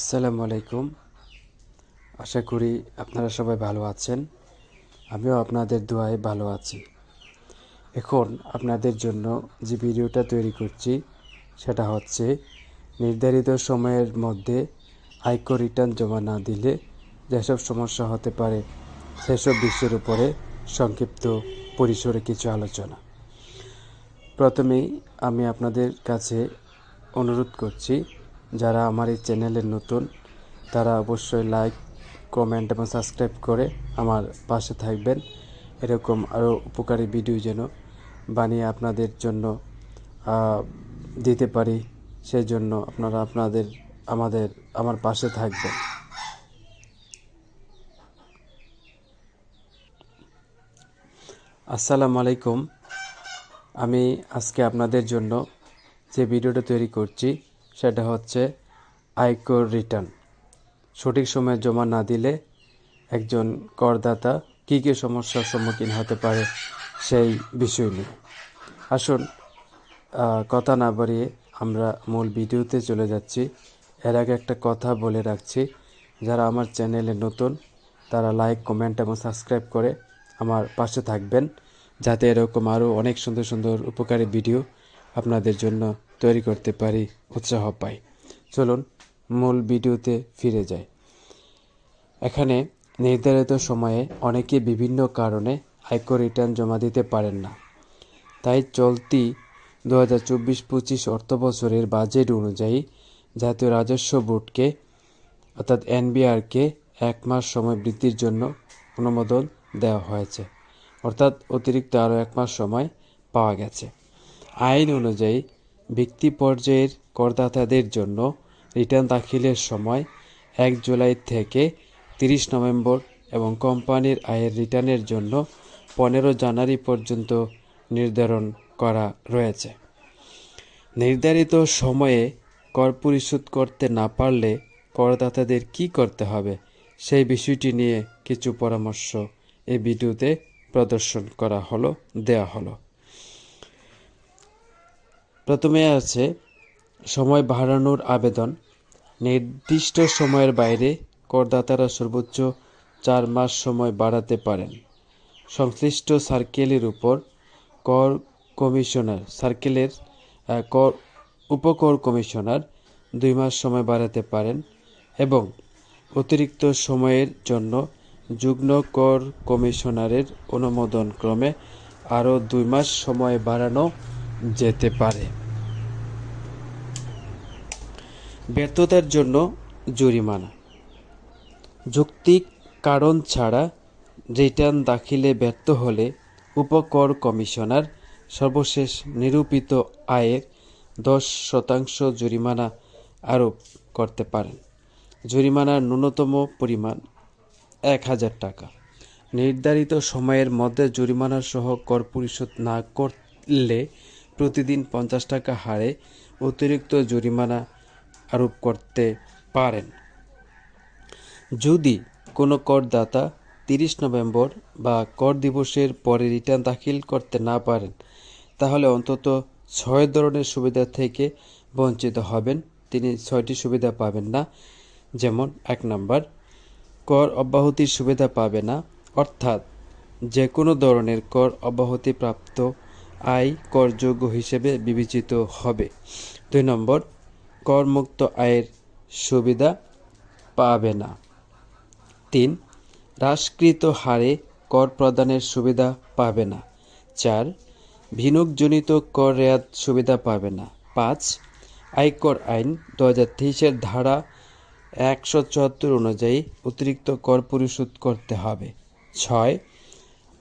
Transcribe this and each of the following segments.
আসসালামু আলাইকুম। আশা করি আপনারা সবাই ভালো আছেন। আমিও আপনাদের দোয়ায় ভালো আছি। এখন আপনাদের জন্য যে ভিডিওটা তৈরি করছি, সেটা হচ্ছে নির্ধারিত সময়ের মধ্যে আয়কর রিটার্ন জমা না দিলে যেসব সমস্যা হতে পারে, সেসব বিষয়ের উপরে সংক্ষিপ্ত পরিসরে কিছু আলোচনা। প্রথমেই আমি আপনাদের কাছে অনুরোধ করছি যারা আমার এই চ্যানেলে নতুন, তারা অবশ্যই লাইক কমেন্ট এবং সাবস্ক্রাইব করে আমার পাশে থাকবেন। এরকম আরও উপকারী ভিডিও যেন বানিয়ে আপনাদের জন্য দিতে পারি সেই জন্য আপনারা আপনাদের, আমাদের, আমার পাশে থাকবেন। আসসালামু আলাইকুম। আমি আজকে আপনাদের জন্য যে ভিডিওটা তৈরি করছি সেটা হচ্ছে আয়কর রিটার্ন। সঠিক সময়ে জমা না দিলে একজন করদাতা কী কী সমস্যার সম্মুখীন হতে পারে সেই বিষয় নিয়ে। আসুন কথা না বাড়িয়ে আমরা মূল ভিডিওতে চলে যাচ্ছি। এর আগে একটা কথা বলে রাখছি, যারা আমার চ্যানেলে নতুন, তারা লাইক, কমেন্ট এবং সাবস্ক্রাইব করে আমার পাশে থাকবেন, যাতে এরকম আরও অনেক সুন্দর সুন্দর উপকারী ভিডিও আপনাদের জন্য তৈরি করতে পারি, উৎসাহ পাই। চলুন মূল ভিডিওতে ফিরে যাই। এখানে নির্ধারিত সময়ে অনেকে বিভিন্ন কারণে আয়কর রিটার্ন জমা দিতে পারেন না। তাই চলতি দু হাজার চব্বিশ পঁচিশ অর্থ বছরের বাজেট অনুযায়ী জাতীয় রাজস্ব বোর্ডকে, অর্থাৎ এনবিআরকে, এক মাস সময় বৃদ্ধির জন্য অনুমোদন দেওয়া হয়েছে। অর্থাৎ অতিরিক্ত আরও এক মাস সময় পাওয়া গেছে। আইন অনুযায়ী ব্যক্তি পর্যায়ের করদাতাদের জন্য রিটার্ন দাখিলের সময় এক জুলাই থেকে তিরিশ নভেম্বর এবং কোম্পানির আয়ের রিটার্নের জন্য পনেরো জানুয়ারি পর্যন্ত নির্ধারণ করা রয়েছে। নির্ধারিত সময়ে কর পরিশোধ করতে না পারলে করদাতাদের কি করতে হবে সেই বিষয়টি নিয়ে কিছু পরামর্শ এই ভিডিওতে প্রদর্শন করা হলো দেওয়া হলো। প্রথমে আছে সময় বাড়ানোর আবেদন। নির্দিষ্ট সময়ের বাইরে করদাতারা সর্বোচ্চ চার মাস সময় বাড়াতে পারেন। সংশ্লিষ্ট সার্কেলের উপর কর কমিশনার, সার্কেলের কর, উপকর কমিশনার দুই মাস সময় বাড়াতে পারেন এবং অতিরিক্ত সময়ের জন্য যুগ্ম কর কমিশনারের অনুমোদন ক্রমে আরও দুই মাস সময় বাড়ানো যেতে পারে। ব্যর্থতার জন্য জরিমানা। যৌক্তিক কারণ ছাড়া রিটার্ন দাখিলে ব্যর্থ হলে উপকর কমিশনার সর্বশেষ নিরূপিত আয়ের দশ শতাংশ জরিমানা আরোপ করতে পারেন। জরিমানার ন্যূনতম পরিমাণ এক হাজার টাকা। নির্ধারিত সময়ের মধ্যে জরিমানা সহ কর পরিশোধ না করলে প্রতিদিন পঞ্চাশ টাকা হারে অতিরিক্ত জরিমানা আরোপ করতে পারেন। যদি কোনো করদাতা তিরিশ নভেম্বর বা কর দিবসের পরে রিটার্ন দাখিল করতে না পারেন, তাহলে অন্তত ছয় ধরনের সুবিধা থেকে বঞ্চিত হবেন। তিনি ছয়টি সুবিধা পাবেন না, যেমন এক নাম্বার, কর অব্যাহতির সুবিধা পাবে না। অর্থাৎ যে কোনো ধরনের কর অব্যাহতিপ্রাপ্ত আয় করযোগ্য হিসেবে বিবেচিত হবে। দুই নম্বর করমুক্ত আয়ের সুবিধা পাবে না। তিন, হ্রাসকৃত হারে কর প্রদানের সুবিধা পাবে না। চার, বিনিয়োগজনিত কর রেয়াত সুবিধা পাবে না। পাঁচ, আয়কর আইন দু হাজার তেইশের ধারা একশো চুয়াত্তর অনুযায়ী অতিরিক্ত কর পরিশোধ করতে হবে। ছয়,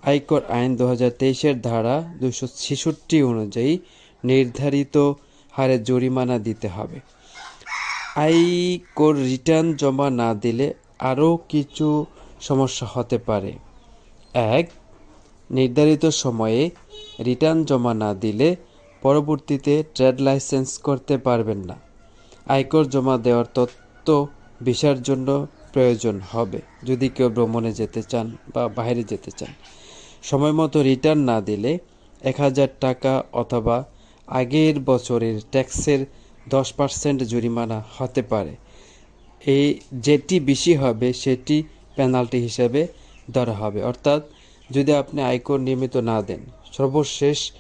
আয়কর আইন দু হাজার তেইশের ধারা দুশো ছেষট্টি অনুযায়ী নির্ধারিত হারে জরিমানা দিতে হবে। আয়কর রিটার্ন জমা না দিলে আরও কিছু সমস্যা হতে পারে। এক, নির্ধারিত সময়ে রিটার্ন জমা না দিলে পরবর্তীতে ট্রেড লাইসেন্স করতে পারবেন না। আয়কর জমা দেওয়ার তথ্য ভিসার জন্য প্রয়োজন হবে, যদি কেউ ভ্রমণে যেতে চান বা বাইরে যেতে চান। সময় মতো রিটার্ন না দিলে এক হাজার টাকা অথবা আগের বছরের ট্যাক্সের দশ পার্সেন্ট জরিমানা হতে পারে। এই যেটি বেশি হবে, সেটি পেনাল্টি হিসেবে ধরা হবে। অর্থাৎ, যদি আপনি আয়কর নিয়মিত না দেন, সর্বশেষ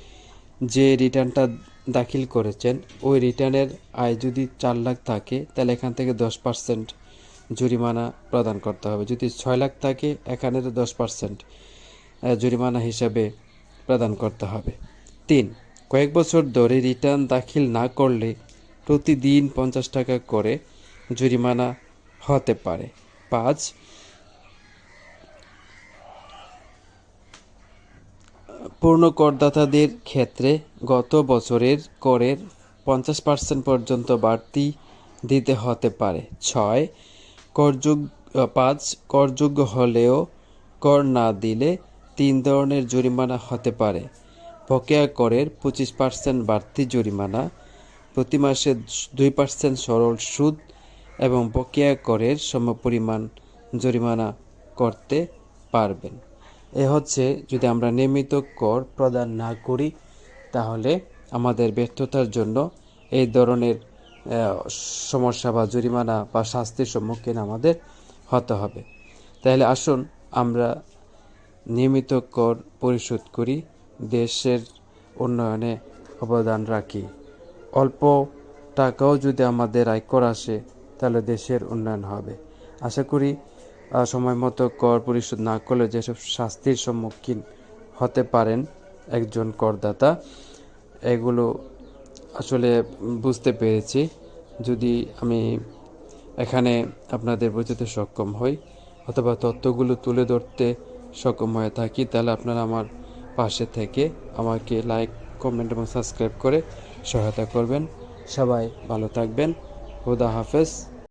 যে রিটার্নটা দাখিল করেছেন, ওই রিটার্নের আয় যদি চার লাখ থাকে, তাহলে এখান থেকে দশ পার্সেন্ট জরিমানা প্রদান করতে হবে। যদি ছয় লাখ থাকে, এখানে তো দশ পার্সেন্ট জরিমানা হিসাবে প্রদান করতে হবে। তিন কয়েক বছর ধরে রিটার্ন দাখিল না করলে প্রতিদিন পঞ্চাশ টাকা করে জরিমানা হতে পারে। পাঁচ পূর্ণ করদাতাদের ক্ষেত্রে গত বছরের করের পঞ্চাশ পার্সেন্ট পর্যন্ত বাড়তি দিতে হতে পারে। ছয়, করযোগ্য, পাঁচ, করযোগ্য হলেও কর না দিলে তিন ধরনের জরিমানা হতে পারে। বকেয়া করের পঁচিশ পার্সেন্ট বাড়তি জরিমানা, প্রতি মাসে দুই পার্সেন্ট সরল সুদ এবং বকেয়া করের সমপরিমাণ জরিমানা করতে পারবেন। এ হচ্ছে যদি আমরা নিয়মিত কর প্রদান না করি, তাহলে আমাদের ব্যর্থতার জন্য এই ধরনের সমস্যা বা জরিমানা বা শাস্তির সম্মুখীন আমাদের হতে হবে। তাহলে আসুন আমরা নিয়মিত কর পরিশোধ করি। দেশের উন্নয়নে অবদান রাখি। অল্প টাকাও যদি আমাদের আয়কর আসে, তাহলে দেশের উন্নয়ন হবে। আশা করি সময় মতো কর পরিশোধ না করলে যেসব শাস্তির সম্মুখীন হতে পারেন একজন করদাতা, এগুলো আসলে বুঝতে পেরেছি। যদি আমি এখানে আপনাদের বোঝাতে সক্ষম হই, অথবা তথ্যগুলো তুলে ধরতে সক্ষম হয়ে থাকি, তাহলে আপনারা আমার পাশে থেকে আমাকে লাইক কমেন্ট এবং সাবস্ক্রাইব করে সহায়তা করবেন। সবাই ভালো থাকবেন। হুদা হাফেজ।